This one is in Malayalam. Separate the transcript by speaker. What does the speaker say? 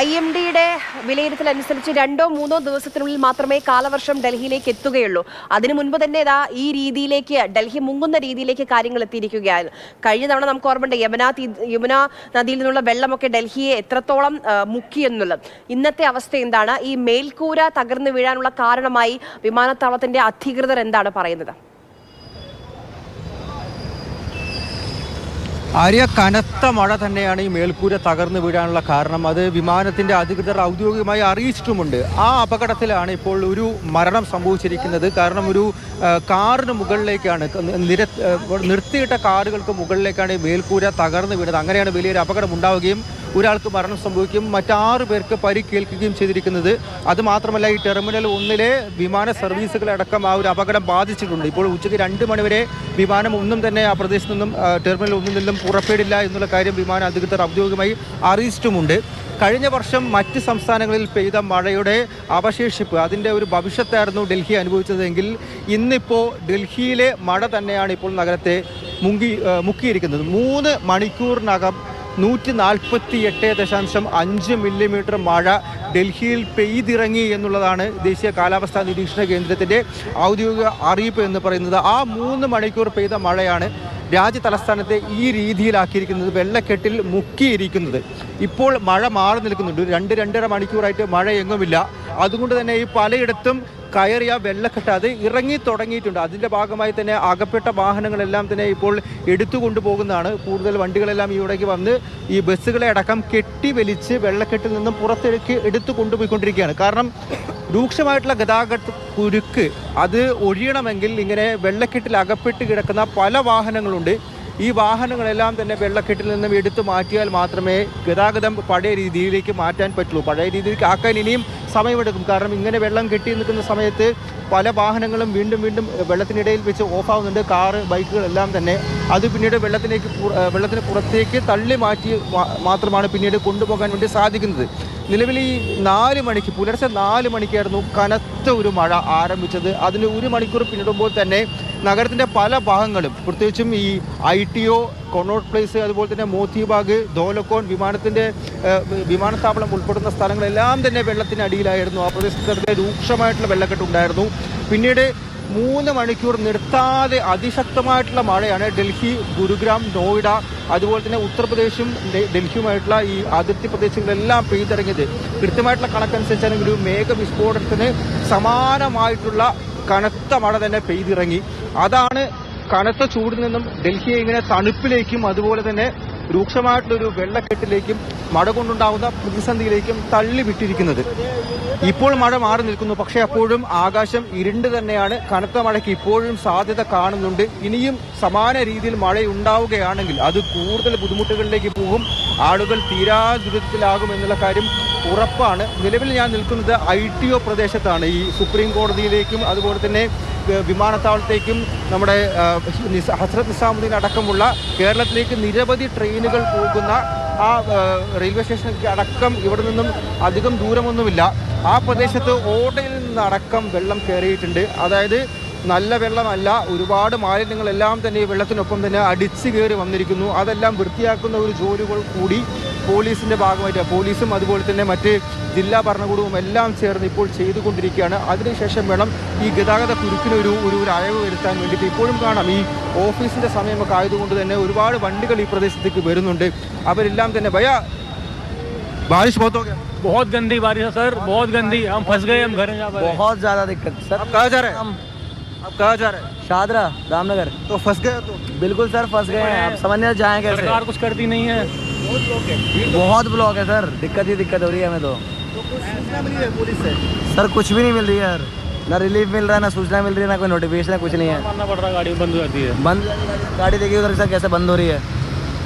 Speaker 1: ഐ എം ഡിയുടെ വിലയിരുത്തൽ അനുസരിച്ച് രണ്ടോ മൂന്നോ ദിവസത്തിനുള്ളിൽ മാത്രമേ കാലവർഷം ഡൽഹിയിലേക്ക് എത്തുകയുള്ളൂ. അതിനു മുൻപ് തന്നെ ഇതാ ഈ രീതിയിലേക്ക് ഡൽഹി മുങ്ങുന്ന രീതിയിലേക്ക് കാര്യങ്ങൾ എത്തിയിരിക്കുകയാണ് കഴിഞ്ഞ തവണ നമുക്ക് ഓർമ്മയുണ്ട് യമുന യമുന നദിയിൽ നിന്നുള്ള വെള്ളമൊക്കെ ഡൽഹിയെ എത്രത്തോളം മുക്കി എന്നുള്ളത്. ഇന്നത്തെ അവസ്ഥ എന്താണ്? ഈ മേൽക്കൂര തകർന്നു വീഴാനുള്ള കാരണമായി വിമാനത്താവളത്തിന്റെ അധികൃതർ എന്താണ് പറയുന്നത്?
Speaker 2: ആര്യ കനത്ത മഴ തന്നെയാണ് ഈ മേൽക്കൂര തകർന്നു വീഴാനുള്ള കാരണം. അത് വിമാനത്തിന്റെ അധികൃതർ ഔദ്യോഗികമായി അറിയിച്ചിട്ടുമുണ്ട്. ആ അപകടത്തിലാണ് ഇപ്പോൾ ഒരു മരണം സംഭവിച്ചിരിക്കുന്നത്. കാരണം ഒരു കാറിന് മുകളിലേക്കാണ് നിര നിർത്തിയിട്ട കാറുകൾക്ക് മുകളിലേക്കാണ് ഈ മേൽക്കൂര തകർന്നു വീണത്. അങ്ങനെയാണ് വലിയൊരു അപകടം ഉണ്ടാവുകയും ഒരാൾക്ക് മരണം സംഭവിക്കും മറ്റാറ് പേർക്ക് പരിക്കേൽക്കുകയും ചെയ്തിരിക്കുന്നത്. അതുമാത്രമല്ല ഈ ടെർമിനൽ ഒന്നിലെ വിമാന സർവീസുകളടക്കം ആ ഒരു അപകടം ബാധിച്ചിട്ടുണ്ട്. ഇപ്പോൾ ഉച്ചയ്ക്ക് രണ്ട് മണിവരെ വിമാനം ഒന്നും തന്നെ ആ പ്രദേശത്തു നിന്നും ടെർമിനൽ ഒന്നിൽ നിന്നും പുറപ്പെടില്ല എന്നുള്ള കാര്യം വിമാന അധികൃതർ ഔദ്യോഗികമായി അറിയിച്ചിട്ടുമുണ്ട്. കഴിഞ്ഞ വർഷം മറ്റ് സംസ്ഥാനങ്ങളിൽ പെയ്ത മഴയുടെ അവശേഷിപ്പ് അതിന്റെ ഒരു ഭവിഷ്യത്തായിരുന്നു ഡൽഹി അനുഭവിച്ചതെങ്കിൽ ഇന്നിപ്പോൾ ഡൽഹിയിലെ മഴ തന്നെയാണ് ഇപ്പോൾ നഗരത്തെ മുങ്ങി മുക്കിയിരിക്കുന്നത്. മൂന്ന് മണിക്കൂറിനകം നൂറ്റി നാൽപ്പത്തി എട്ട് ദശാംശം അഞ്ച് മില്ലിമീറ്റർ മഴ ഡൽഹിയിൽ പെയ്തിറങ്ങി എന്നുള്ളതാണ് ദേശീയ കാലാവസ്ഥാ നിരീക്ഷണ കേന്ദ്രത്തിന്റെ ഔദ്യോഗിക അറിയിപ്പ് എന്ന് പറയുന്നത്. ആ മൂന്ന് മണിക്കൂർ പെയ്ത മഴയാണ് രാജ്യ തലസ്ഥാനത്തെ ഈ രീതിയിലാക്കിയിരിക്കുന്നത് വെള്ളക്കെട്ടിൽ മുക്കിയിരിക്കുന്നത്. ഇപ്പോൾ മഴ മാറി നിൽക്കുന്നുണ്ട്. രണ്ട് രണ്ടര മണിക്കൂറായിട്ട് മഴ എങ്ങുമില്ല അതുകൊണ്ട് തന്നെ ഈ പലയിടത്തും കയറിയ വെള്ളക്കെട്ട് അത് ഇറങ്ങി തുടങ്ങിയിട്ടുണ്ട്. അതിന്റെ ഭാഗമായി തന്നെ അകപ്പെട്ട വാഹനങ്ങളെല്ലാം തന്നെ ഇപ്പോൾ എടുത്തു കൊണ്ടുപോകുന്നതാണ്. കൂടുതൽ വണ്ടികളെല്ലാം ഇവിടേക്ക് വന്ന് ഈ ബസ്സുകളെ അടക്കം കെട്ടി വലിച്ച് വെള്ളക്കെട്ടിൽ നിന്നും പുറത്തേക്ക് എടുത്തു കൊണ്ടുപോയിക്കൊണ്ടിരിക്കുകയാണ്. കാരണം രൂക്ഷമായിട്ടുള്ള ഗതാഗത കുരുക്ക് അത് ഒഴിയണമെങ്കിൽ ഇങ്ങനെ വെള്ളക്കെട്ടിൽ അകപ്പെട്ട് കിടക്കുന്ന പല വാഹനങ്ങളുണ്ട്. ഈ വാഹനങ്ങളെല്ലാം തന്നെ വെള്ളക്കെട്ടിൽ നിന്നും എടുത്തു മാറ്റിയാൽ മാത്രമേ ഗതാഗതം പഴയ രീതിയിലേക്ക് മാറ്റാൻ പറ്റുള്ളൂ. പഴയ രീതിയിലേക്ക് ആക്കാൻ ഇനിയും സമയമെടുക്കും. കാരണം ഇങ്ങനെ വെള്ളം കെട്ടി നിൽക്കുന്ന സമയത്ത് പല വാഹനങ്ങളും വീണ്ടും വീണ്ടും വെള്ളത്തിനിടയിൽ വെച്ച് ഓഫാവുന്നുണ്ട്. കാറ് ബൈക്കുകളെല്ലാം തന്നെ അത് പിന്നീട് വെള്ളത്തിലേക്ക് വെള്ളത്തിന് പുറത്തേക്ക് തള്ളി മാറ്റി മാത്രമാണ് പിന്നീട് കൊണ്ടുപോകാൻ വേണ്ടി സാധിക്കുന്നത്. നിലവിൽ ഈ നാല് മണിക്ക് പുലർച്ചെ നാല് മണിക്കായിരുന്നു കനത്ത ഒരു മഴ ആരംഭിച്ചത്. അതിന് ഒരു മണിക്കൂർ പിന്നിടുമ്പോൾ തന്നെ നഗരത്തിന്റെ പല ഭാഗങ്ങളും പ്രത്യേകിച്ചും ഈ I T O Connaught Place അതുപോലെ തന്നെ മോത്തിബാഗ് ധോലക്കോൺ വിമാനത്തിന്റെ വിമാനത്താവളം ഉൾപ്പെടുന്ന സ്ഥലങ്ങളെല്ലാം തന്നെ വെള്ളത്തിനടിയിലായിരുന്നു ആ പ്രദേശത്തെ രൂക്ഷമായിട്ടുള്ള വെള്ളക്കെട്ടുണ്ടായിരുന്നു പിന്നീട് മൂന്ന് മണിക്കൂർ നിർത്താതെ അതിശക്തമായിട്ടുള്ള മഴയാണ് ഡൽഹി ഗുരുഗ്രാം നോയിഡ അതുപോലെ തന്നെ ഉത്തർപ്രദേശും ഡൽഹിയുമായിട്ടുള്ള ഈ അതിർത്തി പ്രദേശങ്ങളിലെല്ലാം പെയ്തിറങ്ങിയത്. കൃത്യമായിട്ടുള്ള കണക്കനുസരിച്ചാണെങ്കിൽ ഒരു മേഘവിസ്ഫോടനത്തിന് സമാനമായിട്ടുള്ള കനത്ത മഴ തന്നെ പെയ്തിറങ്ങി. അതാണ് കനത്ത ചൂടിൽ നിന്നും ഡൽഹിയെ ഇങ്ങനെ തണുപ്പിലേക്കും അതുപോലെ തന്നെ രൂക്ഷമായിട്ടുള്ളൊരു വെള്ളക്കെട്ടിലേക്കും മഴ കൊണ്ടുണ്ടാകുന്ന പ്രതിസന്ധിയിലേക്കും തള്ളിവിട്ടിരിക്കുന്നത്. ഇപ്പോൾ മഴ മാറി നിൽക്കുന്നു. പക്ഷേ അപ്പോഴും ആകാശം ഇരുണ്ട് തന്നെയാണ്. കനത്ത മഴയ്ക്ക് ഇപ്പോഴും സാധ്യത കാണുന്നുണ്ട്. ഇനിയും സമാന രീതിയിൽ മഴയുണ്ടാവുകയാണെങ്കിൽ അത് കൂടുതൽ ബുദ്ധിമുട്ടുകളിലേക്ക് പോകും. ആളുകൾ തീരാ ദുരിതത്തിലാകും എന്നുള്ള കാര്യം ഉറപ്പാണ്. നിലവിൽ ഞാൻ നിൽക്കുന്നത് ഐ ടി ഒ പ്രദേശത്താണ്. ഈ സുപ്രീം കോടതിയിലേക്കും അതുപോലെ തന്നെ വിമാനത്താവളത്തേക്കും നമ്മുടെ ഹസ്രത് നിസാമുദ്ദീൻ അടക്കമുള്ള കേരളത്തിലേക്ക് നിരവധി ട്രെയിനുകൾ പോകുന്ന ആ റെയിൽവേ സ്റ്റേഷനിലേക്ക് അടക്കം ഇവിടെ നിന്നും അധികം ദൂരമൊന്നുമില്ല. ആ പ്രദേശത്ത് ഓടയിൽ നിന്നടക്കം വെള്ളം കയറിയിട്ടുണ്ട്. അതായത് നല്ല വെള്ളമല്ല ഒരുപാട് മാലിന്യങ്ങളെല്ലാം തന്നെ ഈ വെള്ളത്തിനൊപ്പം തന്നെ അടിച്ചു കയറി വന്നിരിക്കുന്നു. അതെല്ലാം വൃത്തിയാക്കുന്ന ഒരു ജോലികൾ കൂടി പോലീസിന്റെ ഭാഗമായിട്ട് പോലീസും അതുപോലെ തന്നെ മറ്റ് ജില്ലാ ഭരണകൂടവും എല്ലാം ചേർന്ന് ഇപ്പോൾ ചെയ്തുകൊണ്ടിരിക്കുകയാണ്. അതിനുശേഷം വേണം ഈ ഗതാഗത കുരുക്കിനൊരു ഒരു ഒരു അയവ് വരുത്താൻ വേണ്ടിയിട്ട് ഇപ്പോഴും കാണാം ഈ ऑफी സമയമൊക്കെ ആയതുകൊണ്ട് തന്നെ ഒരുപാട് വണ്ടികൾ ഈ പ്രദേശത്തേക്ക് बारिश बहुत हो गया
Speaker 3: बहुत गंदी बारिश है सर। बहुत गंदी। हम फंस गए हम घर
Speaker 4: बहुत ज़्यादा दिक्कत सर।
Speaker 2: कहा जा रहे
Speaker 4: हम
Speaker 2: अब कहा जा रहे हैं?
Speaker 4: शादरा रामनगर।
Speaker 2: तो फंस गए तो?
Speaker 4: बिल्कुल सर फंस गए हैं। आप समझने जाए
Speaker 3: सरकार कुछ करती नहीं है।
Speaker 4: बहुत ब्लॉक है। सर। दिक्कत ही दिक्कत हो रही है हमें तो, तो कुछ नहीं मिली है
Speaker 2: पुलिस से?
Speaker 4: सर कुछ भी नहीं मिल रही है यार ना रिलीफ मिल रहा है ना सूचना मिल रही है ना कोई नोटिफिकेशन है कुछ नहीं है।
Speaker 3: मानना पड़ रहा गाड़ी बंद हो जाती है।
Speaker 4: बंद गाड़ी देखिए उधर कैसे बंद हो रही है?